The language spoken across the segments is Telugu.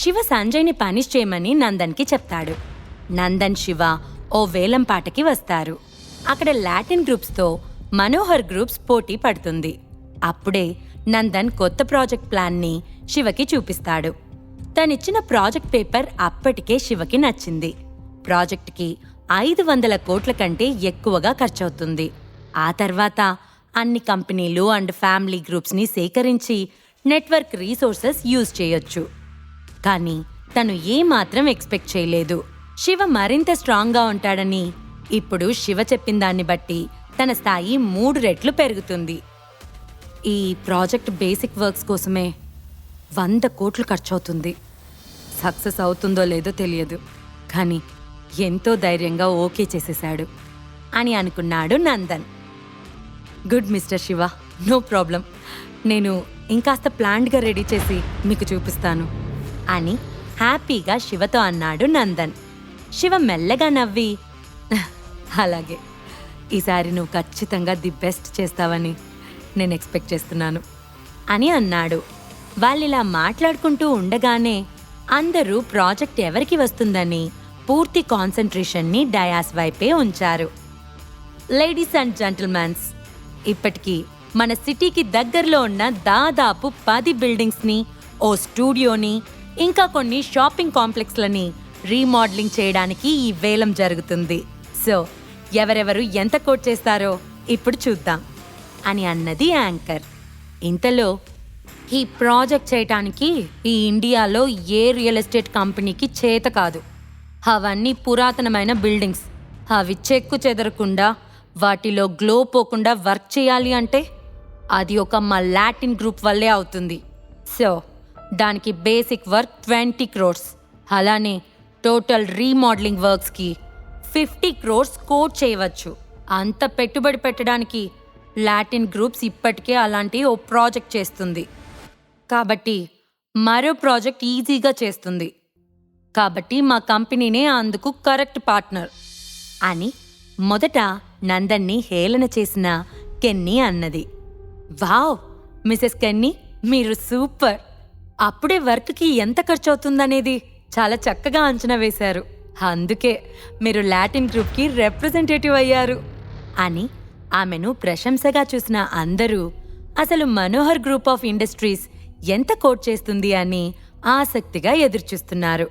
శివ సంజయ్ని పనిష్ చేయమని నందన్కి చెప్తాడు. నందన్ శివ ఓ వేలం పాటకి వస్తారు. అక్కడ లాటిన్ గ్రూప్స్తో మనోహర్ గ్రూప్స్ పోటీ పడుతుంది. అప్పుడే నందన్ కొత్త ప్రాజెక్ట్ ప్లాన్ని శివకి చూపిస్తాడు. తనిచ్చిన ప్రాజెక్ట్ పేపర్ అప్పటికే శివకి నచ్చింది. ప్రాజెక్ట్కి ఐదు వందల కోట్ల కంటే ఎక్కువగా ఖర్చవుతుంది. ఆ తర్వాత అన్ని కంపెనీలు అండ్ ఫ్యామిలీ గ్రూప్స్ని సేకరించి నెట్వర్క్ రీసోర్సెస్ యూజ్ చేయొచ్చు. కానీ తను ఏమాత్రం ఎక్స్పెక్ట్ చేయలేదు. శివ మరింత స్ట్రాంగ్గా ఉంటాడని ఇప్పుడు శివ చెప్పిన దాన్ని బట్టి తన స్థాయి మూడు రెట్లు పెరుగుతుంది. ఈ ప్రాజెక్ట్ బేసిక్ వర్క్స్ కోసమే వంద కోట్లు ఖర్చవుతుంది. సక్సెస్ అవుతుందో లేదో తెలియదు కానీ ఎంతో ధైర్యంగా ఓకే చేసేశాడు అని అనుకున్నాడు Nandan. Good mister Shiva no problem. నేను ఇంకాస్త ప్లాండ్గా రెడీ చేసి మీకు చూపిస్తాను. అని హ్యాపీగా శివతో అన్నాడు నందన్. శివ మెల్లగా నవ్వి అలాగే. ఈసారి నువ్వు ఖచ్చితంగా ది బెస్ట్ చేస్తావని నేను ఎక్స్పెక్ట్ చేస్తున్నాను అని అన్నాడు. వాళ్ళిలా మాట్లాడుకుంటూ ఉండగానే అందరూ ప్రాజెక్ట్ ఎవరికి వస్తుందని పూర్తి కాన్సన్ట్రేషన్ని డయాస్ వైపే ఉంచారు. లేడీస్ అండ్ జెంటిల్మెన్స్ ఇప్పటికీ మన సిటీకి దగ్గరలో ఉన్న దాదాపు పది బిల్డింగ్స్ని ఓ స్టూడియోని ఇంకా కొన్ని షాపింగ్ కాంప్లెక్స్లని రీమోడలింగ్ చేయడానికి ఈ వేలం జరుగుతుంది. సో ఎవరెవరు ఎంత కోట్ చేస్తారో ఇప్పుడు చూద్దాం. అని అన్నది యాంకర్. ఇంతలో ఈ ప్రాజెక్ట్ చేయటానికి ఈ ఇండియాలో ఏ రియల్ ఎస్టేట్ కంపెనీకి చేత కాదు. అవన్నీ పురాతనమైన బిల్డింగ్స్. అవి చెక్కు చెదరకుండా వాటిలో గ్లో పోకుండా వర్క్ చేయాలి అంటే అది ఒక మా లాటిన్ గ్రూప్ వల్లే అవుతుంది. సో దానికి బేసిక్ వర్క్ ట్వంటీ క్రోర్స్. అలానే టోటల్ రీమోడలింగ్ వర్క్స్కి ఫిఫ్టీ క్రోర్స్ కోట్ చేయవచ్చు. అంత పెట్టుబడి పెట్టడానికి లాటిన్ గ్రూప్స్ ఇప్పటికే అలాంటి ఓ ప్రాజెక్ట్ చేస్తుంది. కాబట్టి మరో ప్రాజెక్ట్ ఈజీగా చేస్తుంది. కాబట్టి మా కంపెనీనే అందుకు కరెక్ట్ పార్ట్నర్ అని మొదట నందన్ని హేళన చేసిన కెన్నీ అన్నది. వావ్ మిసెస్ కెన్నీ మీరు సూపర్! అప్పుడే వర్క్కి ఎంత ఖర్చు అవుతుందనేది చాలా చక్కగా అంచనా వేశారు. అందుకే మీరు లాటిన్ గ్రూప్కి రిప్రజెంటేటివ్ అయ్యారు. అని ఆమెను ప్రశంసగా చూసిన అందరూ అసలు మనోహర్ గ్రూప్ ఆఫ్ ఇండస్ట్రీస్ ఎంత కోట్ చేస్తుంది అని ఆసక్తిగా ఎదురుచూస్తున్నారు.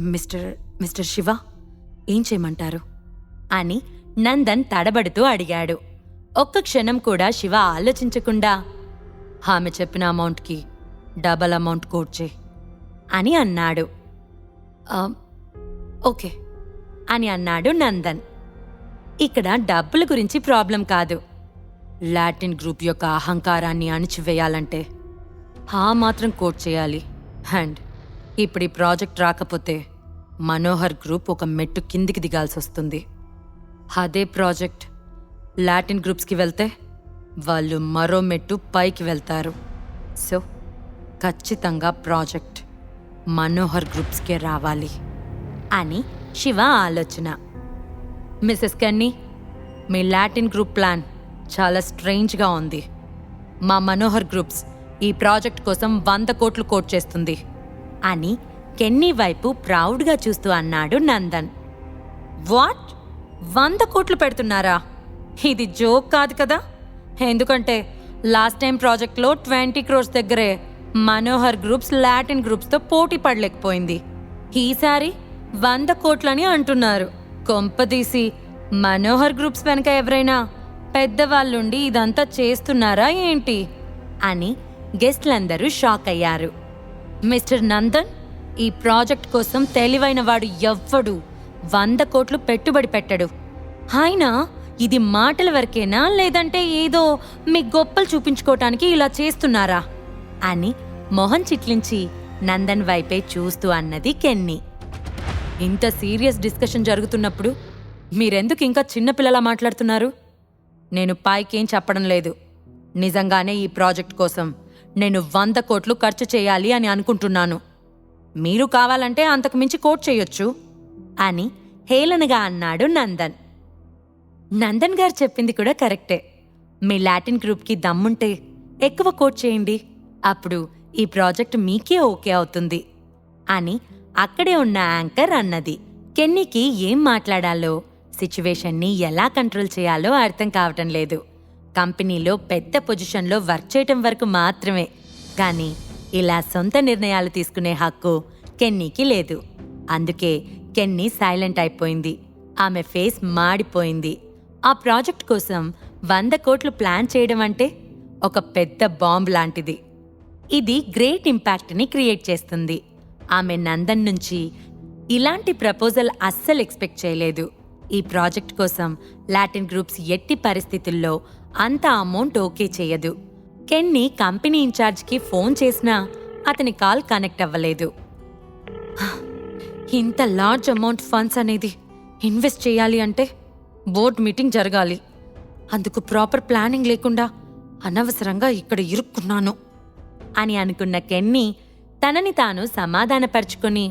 మిస్టర్ మిస్టర్ శివ ఏం చేయమంటారు? అని నందన్ తడబడుతూ అడిగాడు. ఒక్క క్షణం కూడా శివ ఆలోచించకుండా ఆమె చెప్పిన అమౌంట్కి డబల్ అమౌంట్ కోట్ చేయి. అని అన్నాడు. ఓకే అని అన్నాడు నందన్. ఇక్కడ డబ్బుల గురించి ప్రాబ్లం కాదు. లాటిన్ గ్రూప్ యొక్క అహంకారాన్ని అణిచివేయాలంటే ఆ మాత్రం కోట్ చేయాలి. అండ్ ఇప్పుడు ఈ ప్రాజెక్ట్ రాకపోతే మనోహర్ గ్రూప్ ఒక మెట్టు కిందికి దిగాల్సి వస్తుంది. అదే ప్రాజెక్ట్ లాటిన్ గ్రూప్స్కి వెళ్తే వాళ్ళు మరో మెట్టు పైకి వెళ్తారు. సో ఖచ్చితంగా ప్రాజెక్ట్ మనోహర్ గ్రూప్స్కే రావాలి. అని శివ ఆలోచన. మిస్సెస్ కన్నీ మీ లాటిన్ గ్రూప్ ప్లాన్ చాలా స్ట్రేంజ్గా ఉంది. మా మనోహర్ గ్రూప్స్ ఈ ప్రాజెక్ట్ కోసం వంద కోట్లు కోట్ చేస్తుంది. అని కెన్నీ వైపు ప్రౌడ్గా చూస్తూ అన్నాడు నందన్. వాట్? వంద కోట్లు పెడుతున్నారా? ఇది జోక్ కాదు కదా? ఎందుకంటే లాస్ట్ టైం ప్రాజెక్ట్లో ట్వంటీ క్రోర్స్ దగ్గరే మనోహర్ గ్రూప్స్ లాటిన్ గ్రూప్స్తో పోటీ పడలేకపోయింది. ఈసారి వంద కోట్లని అంటున్నారు. కొంపదీసి మనోహర్ గ్రూప్స్ వెనక ఎవరైనా పెద్దవాళ్ళుండి ఇదంతా చేస్తున్నారా ఏంటి? అని గెస్ట్లందరూ షాక్ అయ్యారు. మిస్టర్ నందన్ ఈ ప్రాజెక్ట్ కోసం తెలివైన వాడు ఎవ్వడు. వంద కోట్లు పెట్టుబడి పెట్టడు. ఆయన ఇది మాటల వరకేనా? లేదంటే ఏదో మీ గొప్పలు చూపించుకోవటానికి ఇలా చేస్తున్నారా? అని మొహం చిట్లించి నందన్ వైపే చూస్తూ అన్నది కెన్నీ. ఇంత సీరియస్ డిస్కషన్ జరుగుతున్నప్పుడు మీరెందుకు ఇంకా చిన్నపిల్లలా మాట్లాడుతున్నారు? నేను పైకేం చెప్పడం లేదు. నిజంగానే ఈ ప్రాజెక్ట్ కోసం నేను వంద కోట్లు ఖర్చు చేయాలి అని అనుకుంటున్నాను. మీరు కావాలంటే అంతకు మించి కోట్ చేయొచ్చు అని హేళనగా అన్నాడు నందన్. నందన్ గారు చెప్పింది కూడా కరెక్టే. మీ లాటిన్ గ్రూప్కి దమ్ముంటే ఎక్కువ కోట్ చేయండి. అప్పుడు ఈ ప్రాజెక్ట్ మీకే ఓకే అవుతుంది అని అక్కడే ఉన్న యాంకర్ అన్నది. కెన్నీకి ఏం మాట్లాడాలో సిచ్యువేషన్ని ఎలా కంట్రోల్ చేయాలో అర్థం కావటం లేదు. కంపెనీలో పెద్ద పొజిషన్లో వర్క్ చేయటం వరకు మాత్రమే. కానీ ఇలా సొంత నిర్ణయాలు తీసుకునే హక్కు కెన్నీకి లేదు. అందుకే కెన్నీ సైలెంట్ అయిపోయింది. ఆమె ఫేస్ మాడిపోయింది. ఆ ప్రాజెక్ట్ కోసం వంద కోట్లు ప్లాన్ చేయడం అంటే ఒక పెద్ద బాంబ్ లాంటిది. ఇది గ్రేట్ ఇంపాక్ట్ని క్రియేట్ చేస్తుంది. ఆమె నందన్ నుంచి ఇలాంటి ప్రపోజల్ అస్సలు ఎక్స్పెక్ట్ చేయలేదు. ఈ ప్రాజెక్ట్ కోసం లాటిన్ గ్రూప్స్ ఎట్టి పరిస్థితుల్లో అంత అమౌంట్ ఓకే చేయదు. కెన్ని కంపెనీ ఇన్ఛార్జ్కి ఫోన్ చేసినా అతని కాల్ కనెక్ట్ అవ్వలేదు. ఇంత లార్జ్ అమౌంట్ ఫండ్స్ అనేది ఇన్వెస్ట్ చేయాలి అంటే బోర్డ్ మీటింగ్ జరగాలి. అందుకు ప్రాపర్ ప్లానింగ్ లేకుండా అనవసరంగా ఇక్కడ ఇరుక్కున్నాను. అని అనుకున్న కెన్నీ తనని తాను సమాధానపరుచుకొని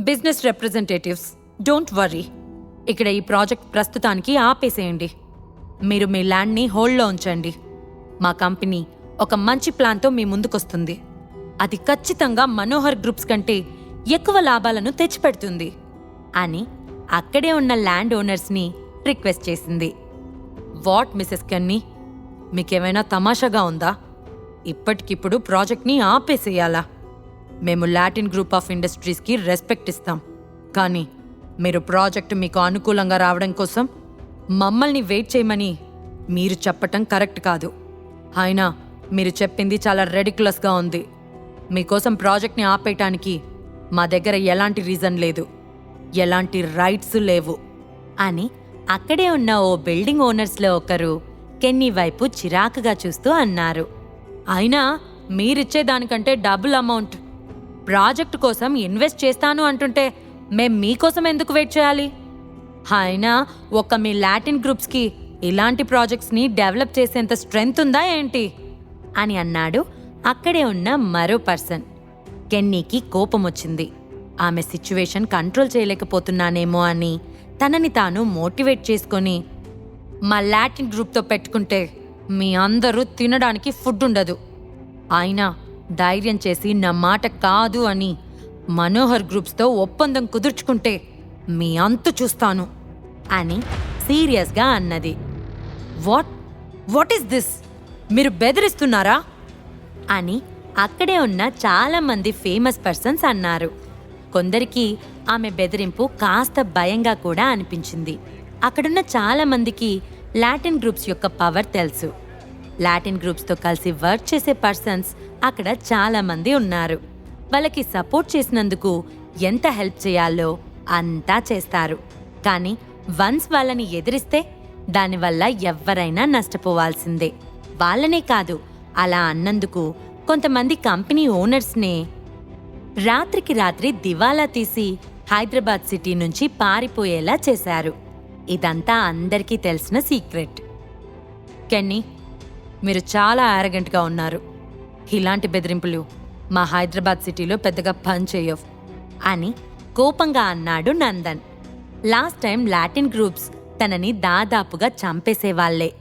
బిజినెస్ రిప్రజెంటేటివ్స్ డోంట్ వర్రీ ఇక్కడ ఈ ప్రాజెక్ట్ ప్రస్తుతానికి ఆపేసేయండి. మీరు మీ ల్యాండ్ని హోల్డ్లో ఉంచండి. మా కంపెనీ ఒక మంచి ప్లాన్తో మీ ముందుకొస్తుంది. అది ఖచ్చితంగా మనోహర్ గ్రూప్స్ కంటే ఎక్కువ లాభాలను తెచ్చిపెడుతుంది అని అక్కడే ఉన్న ల్యాండ్ ఓనర్స్ని రిక్వెస్ట్ చేసింది. What Mrs Kenny? మీకేమైనా తమాషాగా ఉందా? ఇప్పటికిప్పుడు ప్రాజెక్ట్ని ఆపేసేయాలా? మేము లాటిన్ గ్రూప్ ఆఫ్ ఇండస్ట్రీస్కి రెస్పెక్ట్ ఇస్తాం. కానీ మీరు ప్రాజెక్ట్ మీకు అనుకూలంగా రావడం కోసం మమ్మల్ని వెయిట్ చేయమని మీరు చెప్పటం కరెక్ట్ కాదు. అయినా మీరు చెప్పింది చాలా రెడిక్యులస్గా ఉంది. మీకోసం ప్రాజెక్ట్ని ఆపేయటానికి మా దగ్గర ఎలాంటి రీజన్ లేదు. ఎలాంటి రైట్స్ లేవు. అని అక్కడే ఉన్న ఓ బిల్డింగ్ ఓనర్స్లో ఒకరు కెన్నీ వైపు చిరాకుగా చూస్తూ అన్నారు. అయినా మీరిచ్చే దానికంటే డబుల్ అమౌంట్. ప్రాజెక్ట్ కోసం ఇన్వెస్ట్ చేస్తాను అంటుంటే మేం మీకోసం ఎందుకు వెయిట్ చేయాలి? అయినా ఒక మీ లాటిన్ గ్రూప్స్కి ఇలాంటి ప్రాజెక్ట్స్ని డెవలప్ చేసేంత స్ట్రెంగ్త్ ఉందా ఏంటి? అని అన్నాడు అక్కడే ఉన్న మరో పర్సన్. కెన్నీకి కోపం వచ్చింది ఆమె సిచ్యువేషన్ కంట్రోల్ చేయలేకపోతున్నానేమో అని తనని తాను మోటివేట్ చేసుకొని మా లాటిన్ గ్రూప్తో పెట్టుకుంటే మీ అందరూ తినడానికి ఫుడ్ ఉండదు. అయినా ధైర్యం చేసి నా మాట కాదు అని మనోహర్ గ్రూప్స్తో ఒప్పందం కుదుర్చుకుంటే మీ అంతు చూస్తాను అని సీరియస్గా అన్నది. వాట్? What is this? మీరు బెదిరిస్తున్నారా? అని అక్కడే ఉన్న చాలామంది ఫేమస్ పర్సన్స్ అన్నారు. కొందరికి ఆమె బెదిరింపు కాస్త భయంగా కూడా అనిపించింది. అక్కడున్న చాలామందికి లాటిన్ గ్రూప్స్ యొక్క పవర్ తెలుసు. లాటిన్ గ్రూప్స్తో కలిసి వర్క్ చేసే పర్సన్స్ అక్కడ చాలామంది ఉన్నారు. వాళ్ళకి సపోర్ట్ చేసినందుకు ఎంత హెల్ప్ చేయాలో అంతా చేస్తారు. కానీ వన్స్ వాళ్ళని ఎదిరిస్తే దానివల్ల ఎవరైనా నష్టపోవాల్సిందే. వాళ్ళనే కాదు అలా అన్నందుకు కొంతమంది కంపెనీ ఓనర్స్నే రాత్రికి రాత్రి దివాలా తీసి హైదరాబాద్ సిటీ నుంచి పారిపోయేలా చేశారు. ఇదంతా అందరికీ తెలిసిన సీక్రెట్. కెన్నీ మీరు చాలా యారగెంట్గా ఉన్నారు. ఇలాంటి బెదిరింపులు మా హైదరాబాద్ సిటీలో పెద్దగా పని చేయవు అని కోపంగా అన్నాడు Nandan. Last time Latin groups తనని దాదాపుగా చంపేసేవాళ్ళే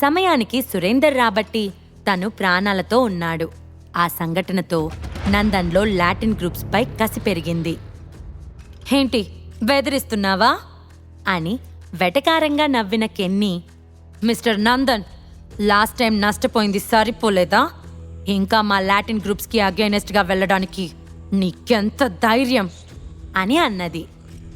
సమయానికి సురేందర్ రాబట్టి తను ప్రాణాలతో ఉన్నాడు. ఆ సంఘటనతో నందన్లో లాటిన్ గ్రూప్స్పై కసి పెరిగింది. ఏంటి బెదిరిస్తున్నావా? అని వెటకారంగా నవ్విన Kenny Mr Nandan last time నష్టపోయింది సరిపోలేదా? ఇంకా మా లాటిన్ గ్రూప్స్కి అగైనెస్ట్గా వెళ్ళడానికి నీకెంత ధైర్యం? అని అన్నది.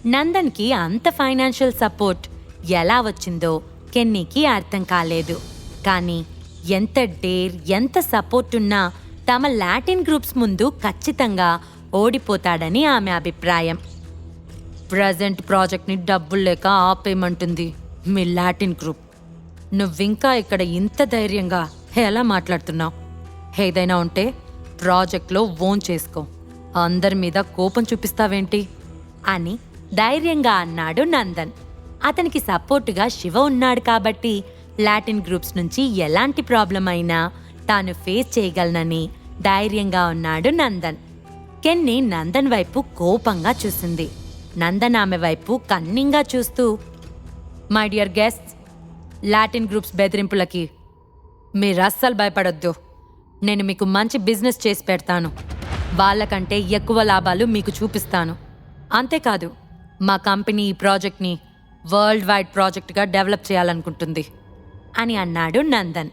నందన్కి అంత ఫైనాన్షియల్ సపోర్ట్ ఎలా వచ్చిందో కెన్నీకి అర్థం కాలేదు. కానీ ఎంత డేర్ ఎంత సపోర్ట్ ఉన్నా తమ లాటిన్ గ్రూప్స్ ముందు ఖచ్చితంగా ఓడిపోతాడని ఆమె అభిప్రాయం. ప్రజెంట్ ప్రాజెక్ట్ని డబ్బులు లేక ఆపేయమంటుంది మీ లాటిన్ గ్రూప్. నువ్వింకా ఇక్కడ ఇంత ధైర్యంగా ఎలా మాట్లాడుతున్నావు? ఏదైనా ఉంటే ప్రాజెక్ట్లో ఓన్ చేసుకో. అందరి మీద కోపం చూపిస్తావేంటి? అని ధైర్యంగా అన్నాడు నందన్. అతనికి సపోర్టుగా శివ ఉన్నాడు కాబట్టి లాటిన్ గ్రూప్స్ నుంచి ఎలాంటి ప్రాబ్లం అయినా తాను ఫేస్ చేయగలనని ధైర్యంగా ఉన్నాడు నందన్. కెన్ని నందన్ వైపు కోపంగా చూసింది. నందన్ ఆమె వైపు కన్నింగా చూస్తూ my dear guest Latin groups బెదిరింపులకి మీరు అస్సలు భయపడొద్దు. నేను మీకు మంచి బిజినెస్ చేసి పెడతాను. వాళ్ళకంటే ఎక్కువ లాభాలు మీకు చూపిస్తాను. అంతేకాదు మా కంపెనీ ఈ ప్రాజెక్ట్ని వరల్డ్ వైడ్ ప్రాజెక్ట్గా డెవలప్ చేయాలనుకుంటుంది అని అన్నాడు నందన్.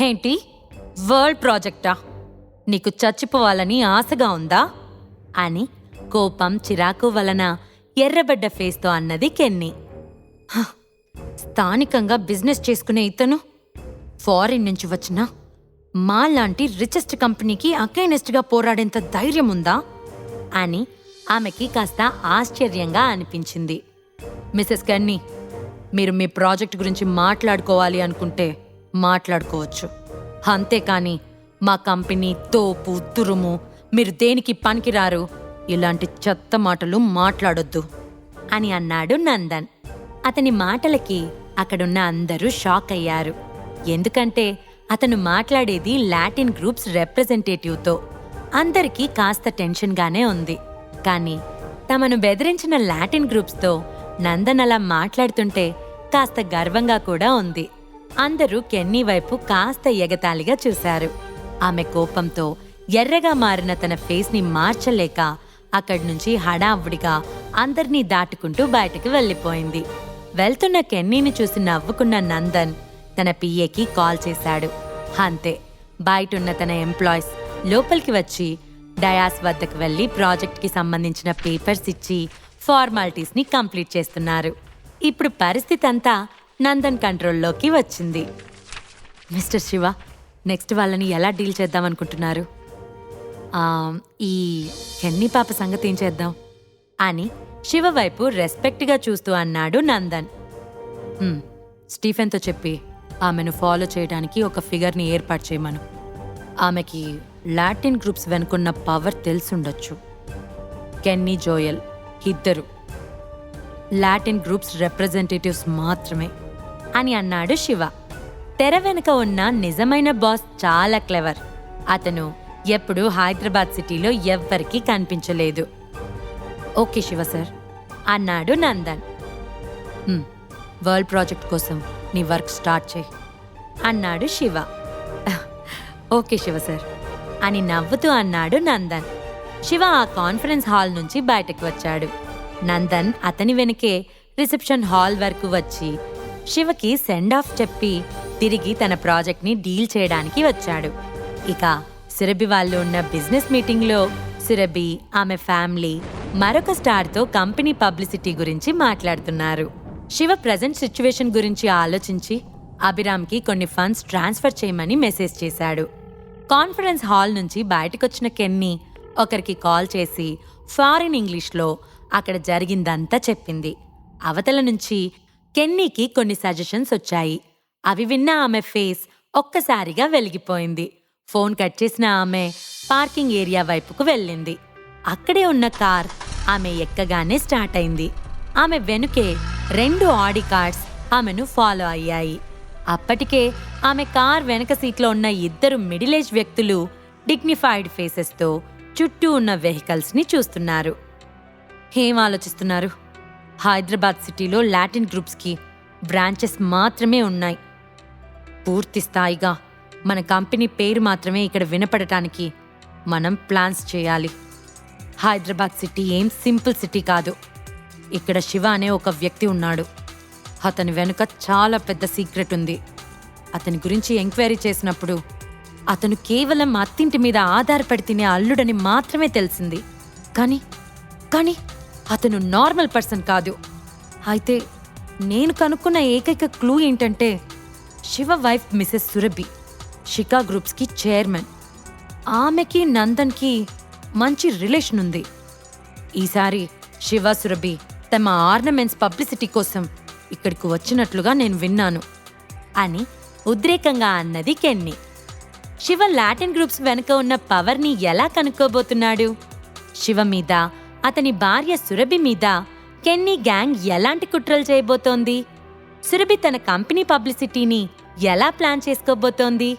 ఏంటి? వరల్డ్ ప్రాజెక్టా నీకు చచ్చిపోవాలని ఆశగా ఉందా? అని కోపం చిరాకు వలన ఎర్రబడ్డ ఫేస్తో అన్నది కెన్నీ. స్థానికంగా బిజినెస్ చేసుకునే ఇతను ఫారిన్ నుంచి వచ్చిన మాలాంటి రిచెస్ట్ కంపెనీకి అకైనెస్ట్గా పోరాడేంత ధైర్యం ఉందా అని ఆమెకి కాస్త ఆశ్చర్యంగా అనిపించింది. మిసెస్ కన్నీ మీరు మీ ప్రాజెక్ట్ గురించి మాట్లాడుకోవాలి అనుకుంటే మాట్లాడుకోవచ్చు. అంతేకాని మా కంపెనీ తోపు తురుము మీరు దేనికి పనికిరారు? ఇలాంటి చెత్త మాటలు మాట్లాడొద్దు అని అన్నాడు నందన్. అతని మాటలకి అక్కడున్న అందరూ షాక్ అయ్యారు. ఎందుకంటే అతను మాట్లాడేది లాటిన్ గ్రూప్స్ రిప్రజెంటేటివ్తో. అందరికీ కాస్త టెన్షన్గానే ఉంది. కానీ తమను బెదిరించిన లాటిన్ గ్రూప్స్తో నందన్ అలా మాట్లాడుతుంటే కాస్త గర్వంగా కూడా ఉంది. అందరూ కెన్నీ వైపు కాస్త ఎగతాళిగా చూశారు. ఆమె కోపంతో ఎర్రగా మారిన తన ఫేస్ని మార్చలేక అక్కడి నుంచి హడావుడిగా అందరినీ దాటుకుంటూ బయటకు వెళ్ళిపోయింది. వెళ్తున్న కెన్నీని చూసి నవ్వుకున్న నందన్ తన పిఏకి కాల్ చేశాడు. అంతే బయటున్న తన ఎంప్లాయీస్ లోపలికి వచ్చి డయాస్ వద్దకు వెళ్ళి ప్రాజెక్ట్కి సంబంధించిన పేపర్స్ ఇచ్చి ఫార్మాలిటీస్ని కంప్లీట్ చేస్తున్నారు. ఇప్పుడు పరిస్థితి అంతా నందన్ కంట్రోల్లోకి వచ్చింది. మిస్టర్ శివ నెక్స్ట్ వాళ్ళని ఎలా డీల్ చేద్దామనుకుంటున్నారు? ఈ కెన్నీ పాప సంగతి ఏం చేద్దాం? అని శివ వైపు రెస్పెక్ట్గా చూస్తూ అన్నాడు నందన్. స్టీఫెన్తో చెప్పి ఆమెను ఫాలో చేయడానికి ఒక ఫిగర్ని ఏర్పాటు చేయమను. ఆమెకి లాటిన్ గ్రూప్స్ వెనుకున్న పవర్ తెలుసుండొచ్చు. కెన్నీ జోయల్ ఇద్దరు. లాటిన్ గ్రూప్స్ రిప్రజెంటేటివ్స్ మాత్రమే అని అన్నాడు శివ. తెర వెనుక ఉన్న నిజమైన బాస్ చాలా క్లెవర్ అతను ఎప్పుడూ హైదరాబాద్ సిటీలో ఎవ్వరికీ కనిపించలేదు. Okay Shiva sir. అన్నాడు నందన్. వరల్డ్ ప్రాజెక్ట్ కోసం నీ వర్క్ స్టార్ట్ చేయి అన్నాడు శివ. ఓకే శివ సార్ అని నవ్వుతూ అన్నాడు నందన్. శివ ఆ కాన్ఫరెన్స్ హాల్ నుంచి బయటకు వచ్చాడు. నందన్ అతని వెనుకే రిసెప్షన్ హాల్ వరకు వచ్చి శివకి సెండ్ ఆఫ్ చెప్పి తిరిగి తన ప్రాజెక్ట్ని డీల్ చేయడానికి వచ్చాడు. ఇక సురభి వాళ్ళు ఉన్న బిజినెస్ మీటింగ్లో సురభి ఆమె ఫ్యామిలీ మరొక స్టార్తో కంపెనీ పబ్లిసిటీ గురించి మాట్లాడుతున్నారు. శివ ప్రజెంట్ సిచ్యువేషన్ గురించి ఆలోచించి అభిరామ్కి కొన్ని ఫండ్స్ ట్రాన్స్ఫర్ చేయమని మెసేజ్ చేశాడు. కాన్ఫరెన్స్ హాల్ నుంచి బయటకొచ్చిన కెన్నీ ఒకరికి కాల్ చేసి ఫారిన్ ఇంగ్లీష్లో అక్కడ జరిగిందంతా చెప్పింది. అవతల నుంచి కెన్నీకి కొన్ని సజెషన్స్ వచ్చాయి. అవి విన్న ఆమె ఫేస్ ఒక్కసారిగా వెలిగిపోయింది. ఫోన్ కట్ చేసిన ఆమె పార్కింగ్ ఏరియా వైపుకు వెళ్ళింది. అక్కడే ఉన్న కార్ ఆమె ఎక్కగానే స్టార్ట్ అయింది. ఆమె వెనుకే రెండు ఆడి కార్స్ ఆమెను ఫాలో అయ్యాయి. అప్పటికే ఆమె కార్ వెనక సీట్లో ఉన్న ఇద్దరు మిడిల్ ఏజ్ వ్యక్తులు డిగ్నిఫైడ్ ఫేసెస్తో చుట్టూ ఉన్న వెహికల్స్ని చూస్తున్నారు. ఏం ఆలోచిస్తున్నారు? హైదరాబాద్ సిటీలో లాటిన్ గ్రూప్స్కి బ్రాంచెస్ మాత్రమే ఉన్నాయి. పూర్తి స్థాయిగా మన కంపెనీ పేరు మాత్రమే ఇక్కడ వినపడటానికి మనం ప్లాన్స్ చేయాలి. హైదరాబాద్ సిటీ ఏం సింపుల్ సిటీ కాదు. ఇక్కడ శివ అనే ఒక వ్యక్తి ఉన్నాడు. అతని వెనుక చాలా పెద్ద సీక్రెట్ ఉంది. అతని గురించి ఎంక్వైరీ చేసినప్పుడు అతను కేవలం అత్తింటి మీద ఆధారపడి తినే అల్లుడని మాత్రమే తెలిసింది. కానీ కానీ అతను నార్మల్ పర్సన్ కాదు. అయితే నేను కనుక్కున్న ఏకైక క్లూ ఏంటంటే శివ వైఫ్ మిసెస్ సురభి. షికా గ్రూప్స్కి చైర్మన్. ఆమెకి నందన్కి మంచి రిలేషన్ ఉంది. ఈసారి శివ సురభి తమ ఆర్నమెంట్స్ పబ్లిసిటీ కోసం ఇక్కడికి వచ్చినట్లుగా నేను విన్నాను అని ఉద్రేకంగా అన్నది కెన్ని. శివ లాటిన్ గ్రూప్స్ వెనుక ఉన్న పవర్ని ఎలా కనుక్కోబోతున్నాడు? శివ మీద అతని భార్య సురభి మీద కెన్నీ గ్యాంగ్ ఎలాంటి కుట్రలు చేయబోతోంది? సురభి తన కంపెనీ పబ్లిసిటీని ఎలా ప్లాన్ చేసుకోబోతోంది?